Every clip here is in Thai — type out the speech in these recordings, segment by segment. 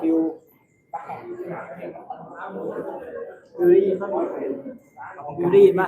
พันสองร้อยป่ะบิวบิวได้ยินป่ะบิวได้ยินป่ะ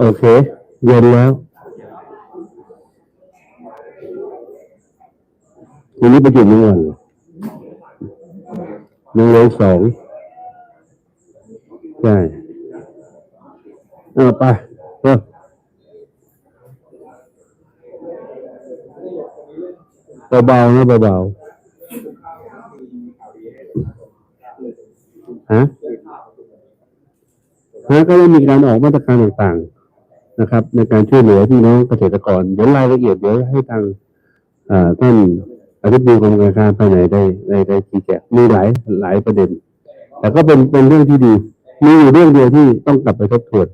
โอเค เย็นแล้วทีนี้ประจุหนึ่งวันหนึ่งเลยสองใช่เอาไปเออเบาๆนะเบาๆฮะฮะก็ได้มีการออกมาตรการต่างๆ นะครับ ในการช่วยเหลือพี่น้องเกษตรกรเดี๋ยวรายละเอียดเดี๋ยวให้ทางอ่าท่านอธิบดีกรมการค้าภายในได้ได้ได้ชี้แจงมีหลายหลายประเด็น แต่ก็เป็นเป็นเรื่องที่ดี มีอยู่เรื่องเดียวที่ต้องกลับไปทบทวน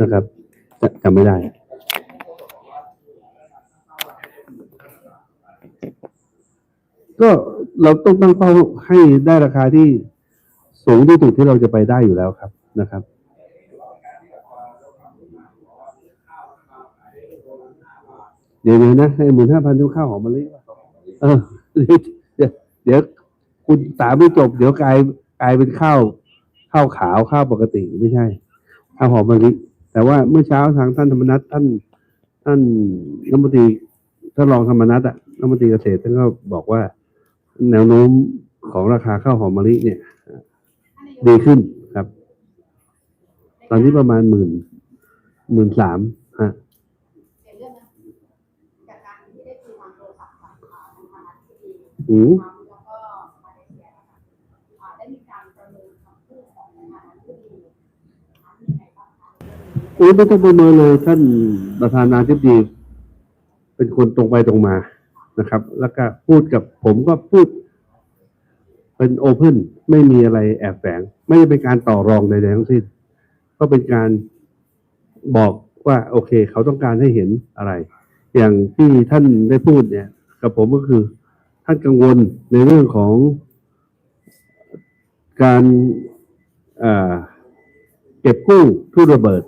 นะครับจำไม่ได้ก็เราต้องตั้งเป้าให้ได้ราคาที่สูงที่สุดที่เราจะไปได้อยู่แล้วครับนะครับ ดี๋ยวนะให้หมื่นห้าพันทุกข้าวหอมมะลิวะเออเดี๋ยวเดี๋ยวคุณตามไม่จบ เดี๋ยวกลายกลายเป็นข้าวข้าวขาวข้าวปกติไม่ใช่ข้าวหอมมะลิแต่ว่าเมื่อเช้าทางท่านธรรมนัฐท่าน ท่านรัฐมนตรีท่านรองธรรมนัฐอะรัฐมนตรีเกษตรท่านก็บอกว่า แนวโน้มของราคาข้าวหอมมะลิเนี่ย ดีขึ้นครับ ตอนนี้ประมาณหมื่นหมื่นสามฮะ เห็นเรื่องนะจากการที่ได้คุยทางโทรศัพท์กับอ่าทางคณะที่ดี อืมแล้วก็มาเลเซียนะคะอ่าได้มีการประเมินคำพูดของทางคณะที่ดีทำยังไงบ้างคะโอ้ไม่ต้องประเมินเลยท่านประธานาธิบดีเป็นคนตรงไปตรงมานะครับ แล้วก็พูดกับผมก็พูด เป็นโอเพนไม่มีอะไรแอบแฝง ไม่ได้เป็นการต่อรองใดๆทั้งสิ้น ก็เป็นการบอกว่า โอเค เขาต้องการให้เห็นอะไร อย่างที่ท่านได้พูดเนี่ย กับผมก็คือ ท่านกังวลในเรื่องของการเก็บกู้ทุนระเบิด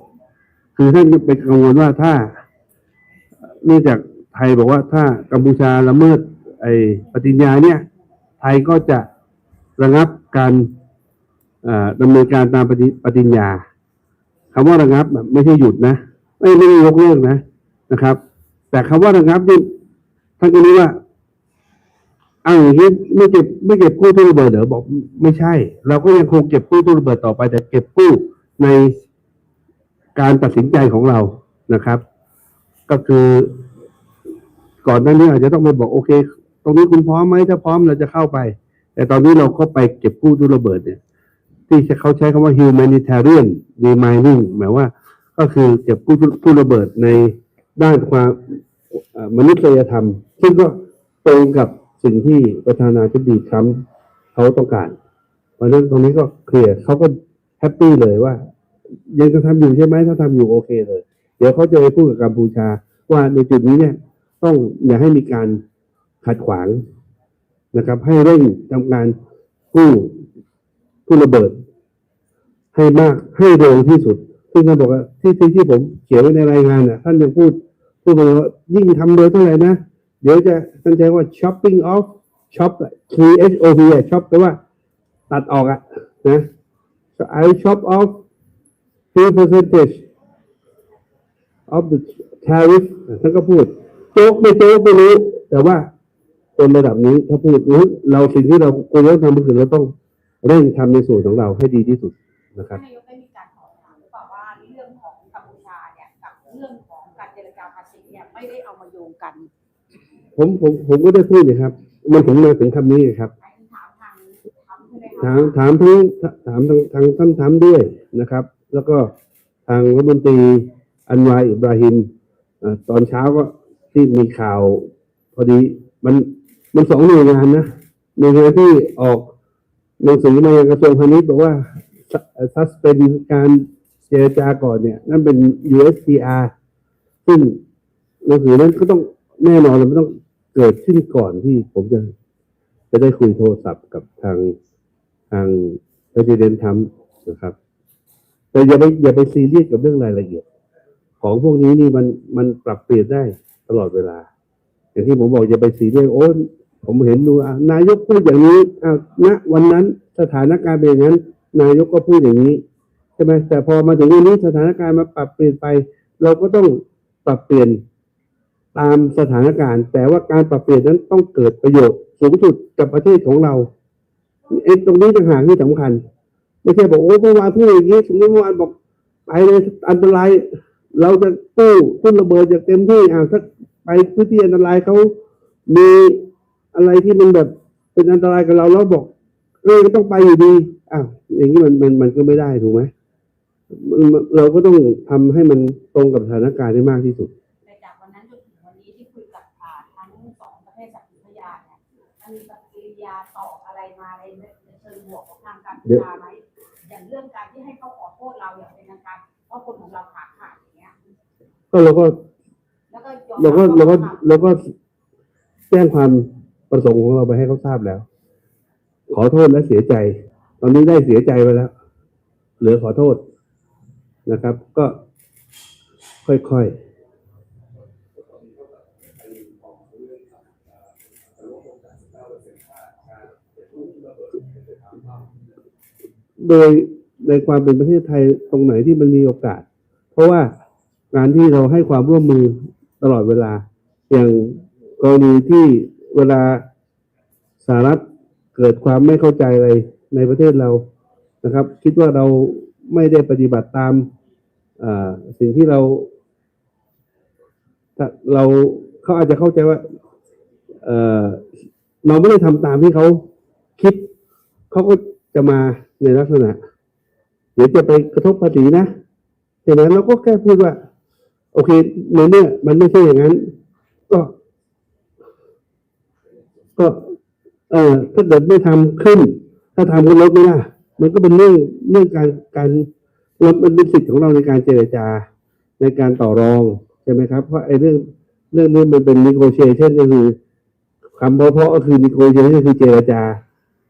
คือท่านเป็นกังวลว่าถ้าเนื่องจากไทยบอกว่าถ้ากัมพูชาละเมิด ไอ้ปฏิญญาเนี่ย ไทยก็จะระงับการดำเนินการตามปฏิปฏิญญาคำว่าระงับไม่ใช่หยุดนะไม่ไม่ได้ยกเลิกนะนะครับ แต่คำว่าระงับนี่ท่านก็รู้ว่า อ้าวอย่างนี้ไม่เก็บไม่เก็บกู้ทุนระเบิดเหรอบอกไม่ใช่ เราก็ยังคงเก็บกู้ทุนระเบิดต่อไปแต่เก็บกู้ในการตัดสินใจของเรานะครับ ก็คือก่อนหน้านี้อาจจะต้องไปบอกโอเค ตรงนี้คุณพร้อมไหมถ้าพร้อมเราจะเข้าไป แต่ตอนนี้เราก็ไปเก็บกู้ทุนระเบิดเนี่ย ที่เขาใช้คำว่า humanitarian demining หมายว่า ก็คือเก็บกู้ทุนระเบิดในด้านความมนุษยธรรม ซึ่งก็ตรงกับ สิ่งที่ประธานาธิบดีทรัมป์เขาต้องการ เพราะฉะนั้นตรงนี้ก็เคลียร์เขาก็แฮปปี้เลยว่า ยังจะทำอยู่ใช่ไหมถ้าทำอยู่โอเคเลย เดี๋ยวเขาจะไปพูดกับกัมพูชา ว่าในจุดนี้เนี่ย ต้องอย่าให้มีการขัดขวางนะครับ ให้เร่งทำการกู้ผู้ระเบิด ให้มากให้เร็วที่สุด ซึ่งท่านบอกว่าที่ที่ที่ผมเขียนไว้ในรายงานน่ะท่านยังพูดพูดมาว่ายิ่งทำเร็วเท่าไหร่นะ เดี๋ยวจะท่านใช้ว่า shopping off shop T H O P shop แปลว่าตัดออกอะนะ so I shop off few percentage of the tariff ท่านก็พูดโจ๊กไม่โจ๊กไม่รู้ แต่ว่าคนระดับนี้ถ้าพูดรู้เราสิ่งที่เราควรจะทำก็คือเราต้องเร่งทำในส่วนของเราให้ดีที่สุดนะครับนายกได้มีการขอถามหรือเปล่าว่าเรื่องของกัมพูชาเนี่ยกับเรื่องของการเจรจาภาษีเนี่ยไม่ได้เอามาโยงกัน ผมผมผมก็ได้พูดนะครับ มันถึงมาถึงคำนี้ครับหมายถึงถามทางทำใช่ไหมถาคะมถามทั้งถามทางทางท่านทำด้วยนะครับ แล้วก็ทางรัฐมนตรีอันวาอิบราฮิมเอ่อตอนเช้าก็ที่มีข่าว พอดีมันมันสองหน่วยงานนะหน่วยงานที่ออกหนังสือมายังกระทรวงพาณิชย์บอกว่าซัสเป็นการเจรจาก่อนเนี่ย นั่นเป็น USTR ซึ่งหนังสือนั้นก็ต้อง แน่นอนมันต้องเกิดขึ้นก่อนที่ผมจะจะได้คุยโทรศัพท์กับทางทาง President Trump นะครับ แต่อย่าไปอย่าไปซีเรียสกับเรื่องรายละเอียด ของพวกนี้นี่มันมันปรับเปลี่ยนได้ตลอดเวลา อย่างที่ผมบอกอย่าไปซีเรียสโอ้ผมเห็นดูอะนายกพูดอย่างนี้อะณวันนั้นสถานการณ์เป็นอย่างนั้น นายกก็พูดอย่างนี้ใช่ไหมแต่พอมาถึงวันนี้สถานการณ์มาปรับเปลี่ยนไป เราก็ต้องปรับเปลี่ยน ตามสถานการณ์ แต่ว่าการปรับเปลี่ยนนั้นต้องเกิดประโยชน์สูงสุดกับประเทศของเราไอ้ตรงนี้ต่างหากที่สำคัญ ไม่ใช่บอกโอ้เมื่อวานพูดอย่างนี้สมมติเมื่อวานบอกไปเลยอันตรายเราจะตู้ทุ่นระเบิดอย่างเต็มที่อ่าถ้าไปพื้นที่อันตรายเขามีอะไรที่มันแบบเป็นอันตรายกับเราเราบอกเออต้องไปอยู่ดีอ้าวอย่างนี้มันมันมันก็ไม่ได้ถูกไหมเราก็ต้องทำให้มันตรงกับสถานการณ์ได้มากที่สุด กของทางการพิจารณาไหมอย่างเรื่องการที่ให้เขาขอโทษเราอย่างเป็นทางการเพราะคนของเราขาดขาดอย่างเงี้ยก็เราก็แล้วก็ยอมเราก็เราก็รับว่เราก็แจ้งความประสงค์ของเราไปให้เขาทราบแล้ว ขอโทษและเสียใจ ตอนนี้ได้เสียใจไปแล้ว เหลือขอโทษนะครับ ก็ค่อยๆ โดยในความเป็นประเทศไทยตรงไหนที่มันมีโอกาส เพราะว่าการที่เราให้ความร่วมมือตลอดเวลา อย่างกรณีที่เวลาสหรัฐเกิดความไม่เข้าใจอะไรในประเทศเรานะครับ คิดว่าเราไม่ได้ปฏิบัติตามสิ่งที่เราเราเขาอาจจะเข้าใจว่าเเราไม่ได้ทำตามที่เขาคิดเขาก็จะมา ในลักษณะ เดี๋ยวจะไปกระทบภาษีนะใช่ไหมเราก็แค่พูดว่า โอเคในเมื่อมันไม่ใช่อย่างนั้น ก็ ก็ เออถ้าเกิดไม่ทำขึ้น ถ้าทำก็ลดไม่ได้มันก็เป็นเรื่องเรื่องการการเรามันเป็นสิทธิ์ของเราในการเจรจาในการต่อรองใช่ไหมครับ เพราะไอ้เรื่องเรื่องนี้มันเป็น negotiation ก็คือคำเพาะๆก็คือ negotiation ก็คือเจรจา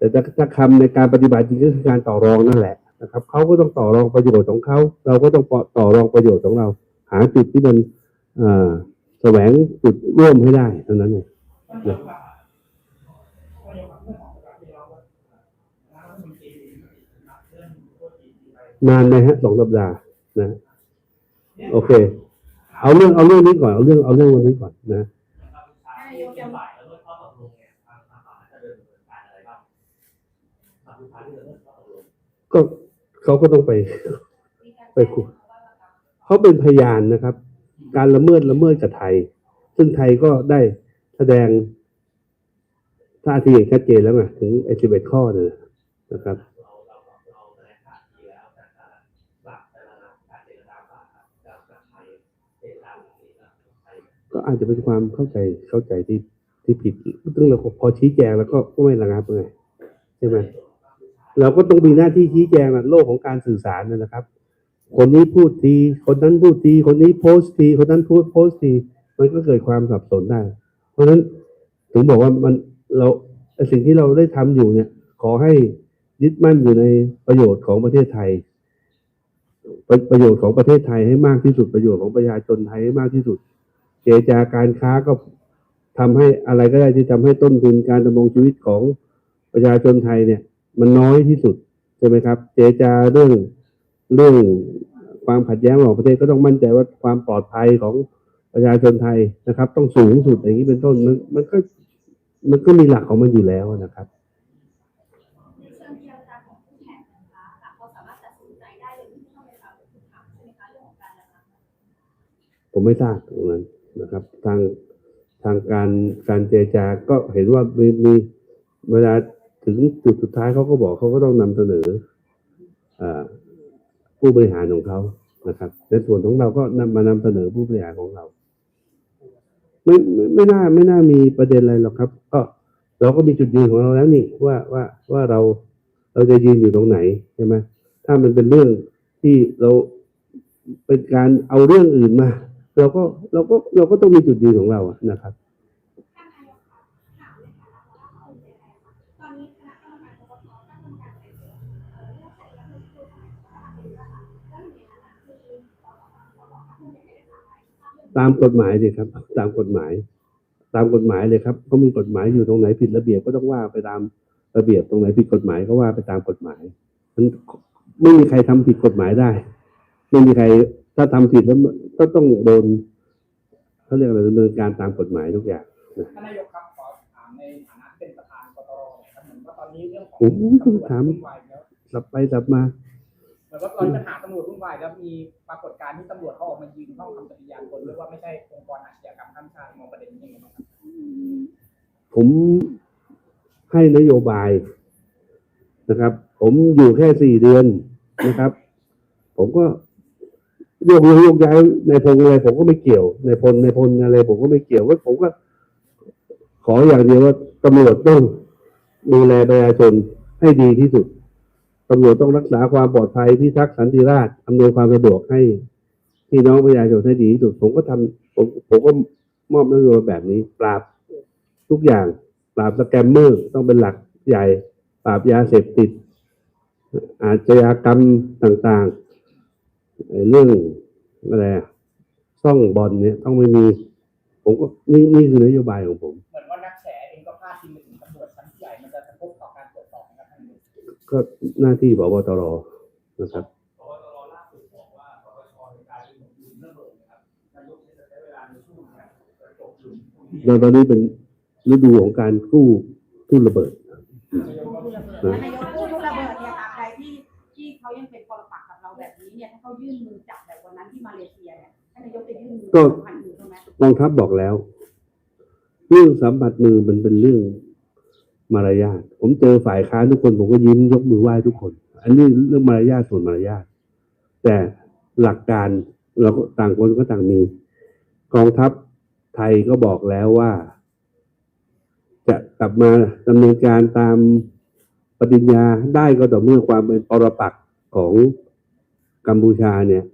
แต่ถ้าคำในการปฏิบัติจริงก็คือการต่อรองนั่นแหละนะครับเขาก็ต้องต่อรองประโยชน์ของเขาเราก็ต้องต่อรองประโยชน์ของเรา หาจุดที่มันอแสวงจุดร่วมให้ได้เท่านั้นเองนานไหมฮะสองสัปดาห์นะ โอเค เอาเรื่องเอาเรื่องนี้ก่อนเอาเรื่องเอาเรื่องวันนี้ก่อนนะ ก็เขาก็ต้องไปไปคุยเขาเป็นพยานนะครับ การละเมิดละเมิดกับไทย ซึ่งไทยก็ได้แสดงท่าทีอย่างชัดเจนแล้วไงถึงไอ้สิบเอ็ดข้อเนี่ยนะครับก็อาจจะเป็นความเข้าใจเข้าใจที่ที่ผิดซึ่งเราพอชี้แจงแล้วก็ก็ไม่ระงับไงใช่ไหม เราก็ต้องมีหน้าที่ชี้แจงนะโลกของการสื่อสารนะครับ คนนี้พูดทีคนนั้นพูดทีคนนี้โพสต์ทีคนนั้นพูดโพสต์ทีมันก็เกิดความสับสนได้ เพราะฉะนั้นถึงบอกว่ามันเราสิ่งที่เราได้ทำอยู่เนี่ย ขอให้ยึดมั่นอยู่ในประโยชน์ของประเทศไทยประประโยชน์ของประเทศไทยให้มากที่สุดประโยชน์ของประชาชนไทยให้มากที่สุดเจรจาการค้าก็ทำให้อะไรก็ได้ที่ทำให้ต้นทุนการดำรงชีวิตของประชาชนไทยเนี่ย มันน้อยที่สุดใช่ไหมครับ เจจาเรื่องเรื่องความขัดแย้งของประเทศก็ต้องมั่นใจว่าความปลอดภัยของประชาชนไทยนะครับ ต้องสูงสุดอย่างนี้เป็นต้นมันมันก็มันก็มีหลักของมันอยู่แล้วนะครับในเชิงเจรจาของผู้แข่งนะคะหากเขาสามารถตัดสินใจได้โดยที่ไม่ต้องไปถามผู้ถามใช่ไหมคะเรื่องของการระงับผมไม่ทราบตรงนั้นนะครับ ทางทางการการเจรจาก็เห็นว่ามีมีเวลา ถึงจุดสุดท้ายเขาก็บอกเขาก็ต้องนำเสนออผู้บริหารของเขานะครับในส่วนของเราก็นำมานำเสนอผู้บริหารของเราไม่ไม่ไม่น่าไม่น่ามีประเด็นอะไรหรอกครับ ก็เราก็มีจุดยืนของเราแล้วนี่ว่าว่าว่าเราเราจะยืนอยู่ตรงไหนใช่ไหมถ้ามันเป็นเรื่องที่เราเป็นการเอาเรื่องอื่นมา เราก็เราก็เราก็ต้องมีจุดยืนของเราอะนะครับ ตามกฎหมายเลยครับ ตามกฎหมาย ตามกฎหมายเลยครับเขามีกฎหมายอยู่ตรงไหนผิดระเบียบก็ต้องว่าไปตามระเบียบตรงไหนผิดกฎหมายก็ว่าไปตามกฎหมายมันไม่มีใครทำผิดกฎหมายได้ ไม่มีใครถ้าทำผิดแล้วก็ต้องโดนเขาเรียกอะไรดำเนินการตามกฎหมายทุกอย่างท่านนายกครับขอถามในฐานะเป็นประธานกตรเนี่ยครับเหมือนว่าตอนนี้เรื่องของโอ้โหตำรวจถามวุ่นวายแล้วสับไปสับมา เหมือนว่าตอนนี้ปัญหาตำรวจวุ่นวายแล้วมีปรากฏการณ์ที่ตำรวจเขาออกมายืนห้องคำปฏิญาณตนด้วยว่าไม่ใช่องค์กรอาชญากรรมข้ามชาติมองประเด็นนี้ยังไงบ้างครับผมให้นโยบายนะครับ ผมอยู่แค่สี่เดือนนะครับ ผมก็โยกย้ายโยกย้ายในพลอะไรผมก็ไม่เกี่ยว ในพลในพลอะไรผมก็ไม่เกี่ยวว่าผมก็ ขออย่างเดียวว่าตำรวจต้องดูแลประชาชนให้ดีที่สุด ตำรวจต้องรักษาความปลอดภัยพิทักษ์สันติราษฎร์อำนวยความสะดวกให้พี่น้องประชาชนให้ดีที่สุดผมก็ทำผมผมก็มอบนโยบายแบบนี้ ปราบทุกอย่าง ปราบสแกมเมอร์ต้องเป็นหลักใหญ่ ปราบยาเสพติด อาชญากรรมต่างๆเรื่องอะไรซ่องบอลเนี่ยต้องไม่มี ผมก็นี่นี่คือนโยบายของผม กก็หน้าที่บวตรนะครับพบตรล่าสุดบอกว่าปปชในการเป็นหนุนระเบิดนะครับนายกจะใช้เวลาในช่วงนี้จบหลุมพรุ่งนี้แล้วตอนนี้เป็นฤดูของการกู้ทุ่นระเบิดแล้วนายกพูดทุกระเบิดเนี่ยค่ะใครที่ที่เขายังเป็นปรปักษ์กับเราแบบนี้เนี่ยถ้าเขายื่นมือจับแบบวันนั้นที่มาเลเซียเนี่ยท่านนายกจะยื่นมือก็สัมพันธ์มือใช่ไหมกองทัพบอกแล้ว เรื่องสัมผัสมือมันเป็นเรื่อง มารยาทผมเจอฝ่ายค้านทุกคน ผมก็ยิ้มยกมือไหว้ทุกคน อันนี้เรื่องมารยาทส่วนมารยาทแต่หลักการเราก็ต่างคนก็ต่างมีกองทัพไทยก็บอกแล้วว่า จะกลับมาดำเนินการตามปฏิญญาได้ก็ต่อเมื่อความเป็นปรปักษ์ของกัมพูชาเนี่ย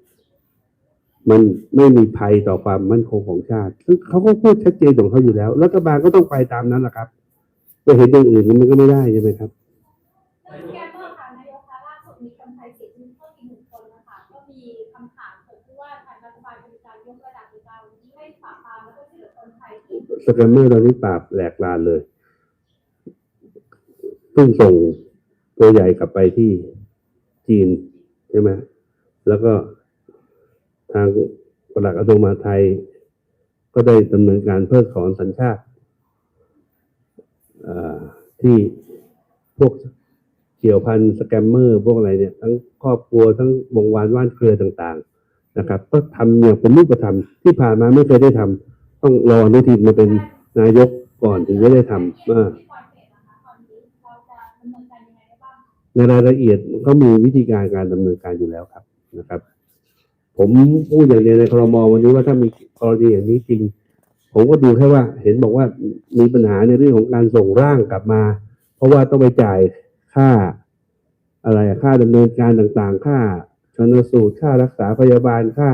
มันไม่มีภัยต่อความมั่นคงของชาติ ซึ่งเขาก็พูดชัดเจนของเขาอยู่แล้ว รัฐบาลก็ต้องไปตามนั้นแหละครับ ไปเห็นอย่างอื่นมันก็ไม่ได้ใช่ไหมครับเรื่องแก้เมื่อค่ะนายกคะล่าสุดมีคนไทยเสียชีวิตเพิ่มอีกหนึ่งคนนะคะก็มีคำถามเกิดขึ้นว่าทางรัฐบาลจะมีการยกระดับในการให้ปราบปรามแล้วก็ช่วยเหลือคนไทยที่สแกมเมอร์ตอนนี้ปราบแหลกลานเลยเพิ่งส่งตัวใหญ่กลับไปที่จีนใช่ไหมแล้วก็ทางปลัดกระทรวงมหาดไทย ก็ได้ดำเนินการเพิกถอนสัญชาติ ที่พวกเกี่ยวพันสแกมเมอร์พวกอะไรเนี่ย ทั้งครอบครัวทั้งวงวานว่านเครือต่างๆ นะครับ ก็ทำอย่างเป็นรูปธรรมที่ผ่านมาไม่เคยได้ทำต้องรอนุทินมาเป็นนายกก่อนถึงจะได้ทำอ่าำในรายละเอียดก็มีวิธีการการดำเนินการอยู่แล้วครับนะครับ ผมพูดอย่างเดียวในครมวันนี้ว่าถ้ามีกรณีอย่างนี้จริง ผมก็ดูแค่ว่า เห็นบอกว่ามีปัญหาในเรื่องของการส่งร่างกลับมา เพราะว่าต้องไปจ่ายค่า อะไรค่าดำเนินการต่างๆ ค่าชนสูตรค่ารักษาพยาบาลค่า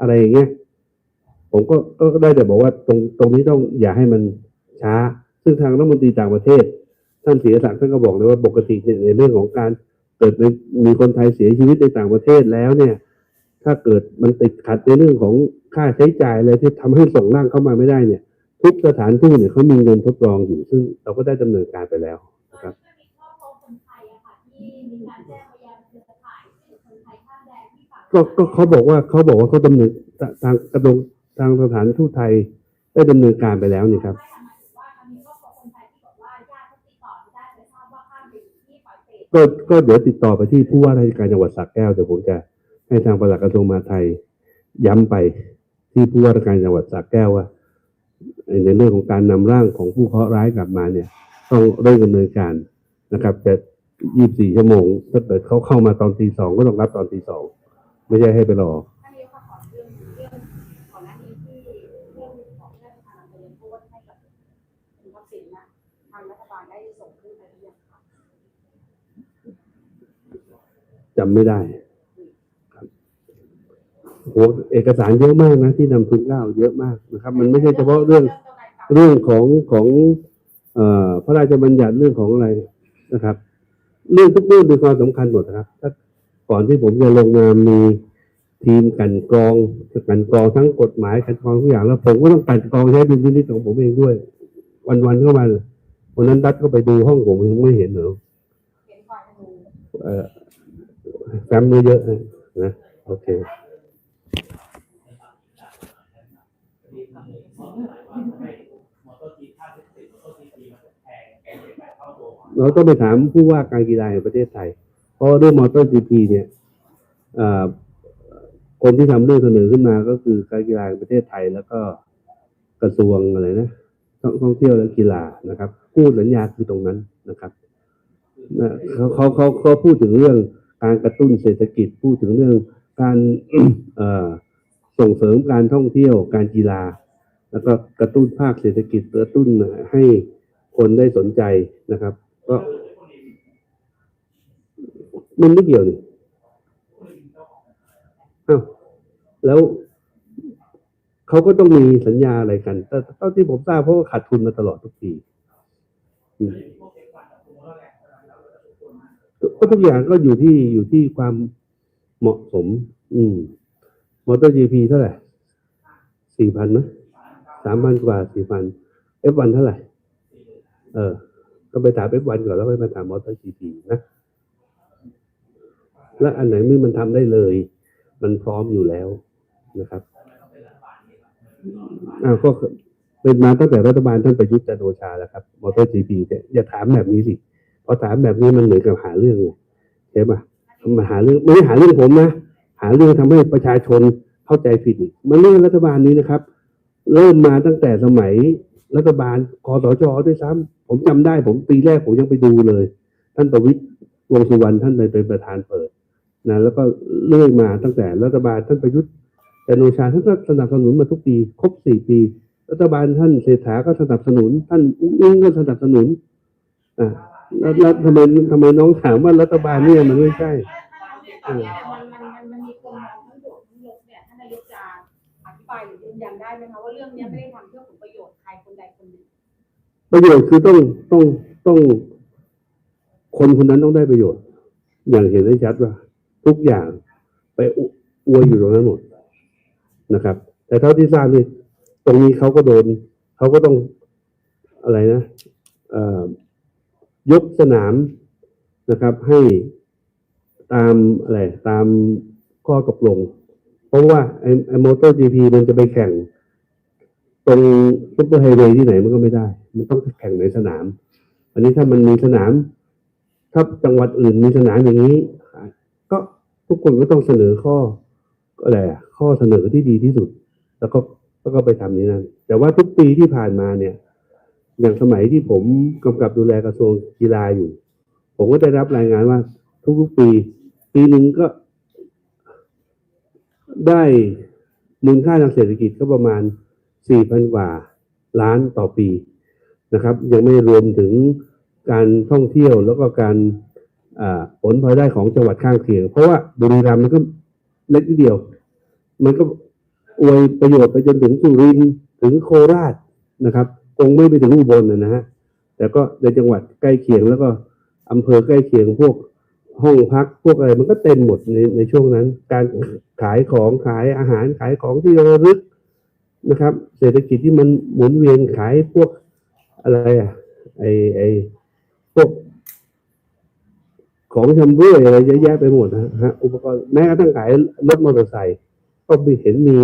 อะไรอย่างเงี้ยผมก็ก็ได้แต่บอกว่าตรงตรงนี้ต้องอย่าให้มันช้า ซึ่งทางรัฐมนตรีต่างประเทศ ท่านเสียศักดิ์ท่านก็บอกเลยว่าปกติเนี่ยในเรื่องของการเกิดมีคนไทยเสียชีวิตในต่างประเทศแล้วเนี่ย ถ้าเกิดมันติดขัดในเรื่องของ ค่าใช้จ่ายอะไรที่ทำให้ส่งร่างเข้ามาไม่ได้เนี่ย ทุกสถานทูตเนี่ยเขามีเงินทดลองอยู่ซึ่งเราก็ได้ดำเนินการไปแล้วนะค่ะที่มีการแจ้งไปยังเครือข่ายที่คนไทยข้ามแดนที่ฝั่งก็ก็เขาบอกว่าเขาบอกว่าเขาดำเนินทางกระทรวงทางสถานทูตไทยได้ดำเนินการไปแล้วนี่ครับก็ก็เดี๋ยวติดต่อไปที่ผู้ว่าราชการจังหวัดสระแก้วเดี๋ยวผมจะให้ทางปลัดกระทรวงมหาดไทยย้ำไป ที่ผู้ว่าราชการจังหวัดสระแก้วว่าในเรื่องของการนำร่างของผู้เคราะห์ร้ายกลับมาเนี่ย ต้องเร่งดำเนินการนะครับจะ24 ชั่วโมง ถ้าเกิดเขาเข้ามาตอนตีสองก็ต้องรับตอนตีสองไม่ใช่ให้ไปรอท่านนายกขอเรื่องเรื่องก่อนหน้านี้ที่เรื่องของเรื่องทางเรียนโทษให้กับคุณทักษิณนะทางรัฐบาลได้ส่งขึ้นไปหรือยังคะจำไม่ได้ครับ โหเอกสารเยอะมากนะที่นำทุนเกล้าเยอะมากนะครับ มันไม่ใช่เฉพาะเรื่องเรื่องของของเอ่อพระราชบัญญัติเรื่องของอะไรนะครับ เรื่องทุกเรื่องมีความสำคัญหมดนะครับถ้าก่อนที่ผมจะลงนามมีทีมกลันกรองกลันกรองทั้งกฎหมายกลันกรองทุกอย่างแล้วผมก็ต้องกลันกรองใช้ดุลพินิจของผมเองด้วย วันๆเข้ามาวันนั้นดัดก็ไปดูห้องผมยังไม่เห็นเหรอเห็นฝ่ายดูเอ่อแฟ้มเยอะๆนะนะโอเค ที่ทำให้มอเตอร์ไซค์ ว่าทำไมมอเตอร์จีค่าสิบสิบมอเตอร์ทีมันแพงแพงไปเท่าตัวเราต้องไปถามผู้ว่าการกีฬาแห่งประเทศไทย เพราะเรื่องมอเตอร์จีพีเนี่ยคนที่ทำเรื่องเสนอขึ้นมาก็คือการกีฬาแห่งประเทศไทย แล้วก็กระทรวงอะไรนะท่องเที่ยวและกีฬานะครับพูดสัญญาคือตรงนั้นนะครับเขาเขาเขาเขาพูดถึงเรื่องการกระตุ้นเศรษฐกิจพูดถึงเรื่องการส่งเสริมการท่องเที่ยวการกีฬา แล้วก็กระตุ้นภาคเศรษฐกิจกระตุ้นให้คนได้สนใจนะครับ ก็มันไม่เกี่ยวนี่อ้าวแล้วเขาก็ต้องมีสัญญาอะไรกัน แต่เท่าที่ผมทราบเพราะว่าขาดทุนมาตลอดทุกปีอืมก็ทุกอย่างก็อยู่ที่อยู่ที่ความเหมาะสม อืม มอเตอร์จีพีเท่าไหร่สี่พันไหม สามพันกว่าสี่พันเอฟวันเท่าไหร่ เออ ก็ไปถามเอฟวันก่อนแล้วไปมาถามมอเตอร์จีพีนะ และอันไหนไม่มันทำได้เลย มันพร้อมอยู่แล้วนะครับอ้าวก็เป็นมาตั้งแต่รัฐบาลท่านประยุทธ์จันโอชาแล้วครับมอเตอร์จีพีเนี่ยอย่าถามแบบนี้สิพอถามแบบนี้มันเหมือนกับหาเรื่องเลยใช่ปะมาหาเรื่องไม่ได้หาเรื่องผมนะหาเรื่องทำให้ประชาชนเข้าใจผิดมันเรื่องรัฐบาลนี้นะครับ เริ่มมาตั้งแต่สมัยรัฐบาลคอสชด้วยซ้ำผมจำได้ผมปีแรกผมยังไปดูเลย ท่านประวิตรวงสุวรรณท่านเลยเป็นประธานเปิดนะแล้วก็เลื่อยมาตั้งแต่รัฐบาลท่านประยุทธ์จันทร์โอชาท่านก็สนับสนุนมาทุกปี ครบสี่ปี รัฐบาลท่านเศรษฐาก็สนับสนุน ท่านอุ้งอิงก็สนับสนุนอ่าแล้วทำไมทำไมน้องถามว่ารัฐบาลเนี่ยมันไม่ใช่ ได้ไหมคะว่าเรื่องเนี้ยไม่ได้ทำเพื่อผลประโยชน์ใครคนใดคนหนึ่งประโยชน์คือต้องต้องต้อง คนคนนั้นต้องได้ประโยชน์ อย่างเห็นได้ชัดว่า ทุกอย่างไปออวยอยู่ตรงนั้นหมดนะครับ แต่เท่าที่ทราบนี่ตรงนี้เขาก็โดนเขาก็ต้องอะไรนะเอ่อยกสนามนะครับ ให้ตามอะไรตามข้อตกลง เพราะว่าไอ้ไอ้มอเตอร์จีพีมันจะไปแข่ง ตรงซุปเปอร์ไฮเวย์ที่ไหนมันก็ไม่ได้ มันต้องแข่งในสนาม อันนี้ถ้ามันมีสนาม ถ้าจังหวัดอื่นมีสนามอย่างนี้ ก็ทุกคนก็ต้องเสนอข้ออะไรอะข้อเสนอที่ดีที่สุด แล้วก็แล้วก็ไปทำนี้นั่นแต่ว่าทุกปีที่ผ่านมาเนี่ย อย่างสมัยที่ผมกำกับดูแลกระทรวงกีฬาอยู่ ผมก็ได้รับรายงานว่า ทุกๆปี ปีหนึ่งก็ได้มูลค่าทางเศรษฐกิจก็ประมาณ 4,000 กว่าล้านต่อปีนะครับ ยังไม่รวมถึงการท่องเที่ยวแล้วก็การผลพลอยได้ของจังหวัดข้างเคียง เพราะว่าบุรีรัมย์มันก็เล็กนิดเดียว มันก็อวยประโยชน์ไปจนถึงสุรินทร์ถึงโคราชนะครับคงไม่ไปถึงอุบลนนะฮะแต่ก็ในจังหวัดใกล้เคียงแล้วก็อำเภอใกล้เคียงพวกห้องพักพวกอะไรมันก็เต็มหมดในในช่วงนั้น การขายของขายอาหารขายของที่ระลึก นะครับ เศรษฐกิจที่มันหมุนเวียนขายพวกอะไรอะไอไอพวกของชำร่วยอะไรเยอะแยะไปหมดนะฮะอุปกรณ์แม้กระทั่งขายรถมอเตอร์ไซค์ก็ไปเห็นมี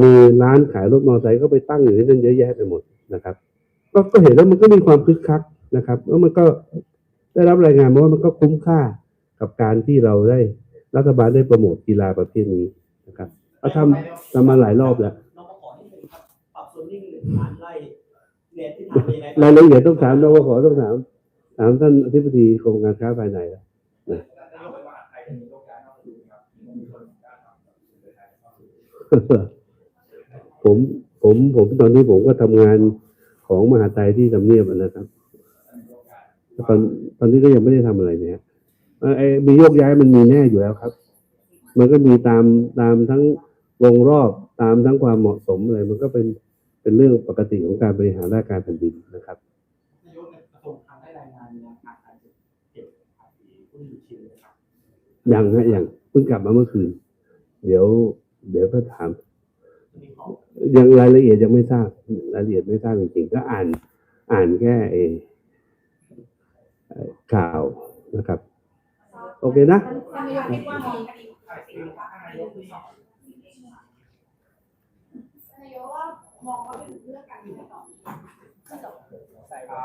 มีร้านขายรถมอเตอร์ไซค์ก็ไปตั้งอยู่ที่นั่นเยอะแยะไปหมดนะครับ ก็ก็เห็นแล้วมันก็มีความคึกคักนะครับ แล้วมันก็ได้รับรายงานมาว่ามันก็คุ้มค่ากับการที่เราได้รัฐบาลได้โปรโมทกีฬาประเภทนี้นะครับเขาทำทำมาหลายรอบแล้ว น้องก็ขอนิดนึงครับป รับโซนนิ่งหนึ่งล้านไร่เนี่ยที่ทำยังไงรายละเอียดต้องถามนวขต้องถามถามท่านอธิบดีกรมการค้าภายในแล้วผมผมผมตอนนี้ผมก็ทำงานของมหาไทยที่ทำเนียบอะนะครับตอนตอนนี้ก็ยังไม่ได้ทำอะไรเนี่ยเอ่อไอ้มีโยกย้ายมันมีแน่อยู่แล้วครับ มันก็มีตามตามทั้งวงรอบตามทั้งความเหมาะสมเลยมันก็เป็น เป็นเรื่องปกติของการบริหารราชการแผ่นดินนะครับนายกในกระทรวงคลังได้รายงานแนวทางการเก็บภาษีผู้อยู่ชินนะครับยังฮะยังเพิ่งกลับมาเมื่อคืน เดี๋ยว เดี๋ยวก็ถามทีนี้ขอยังรายละเอียดยังไม่ทราบรายละเอียดไม่ทราบจริงๆก็อ่าน อ่านแค่เอเอ่อข่าวนะครับ โอเคนะ เป็นเรื่องการเมืองใส่ว่า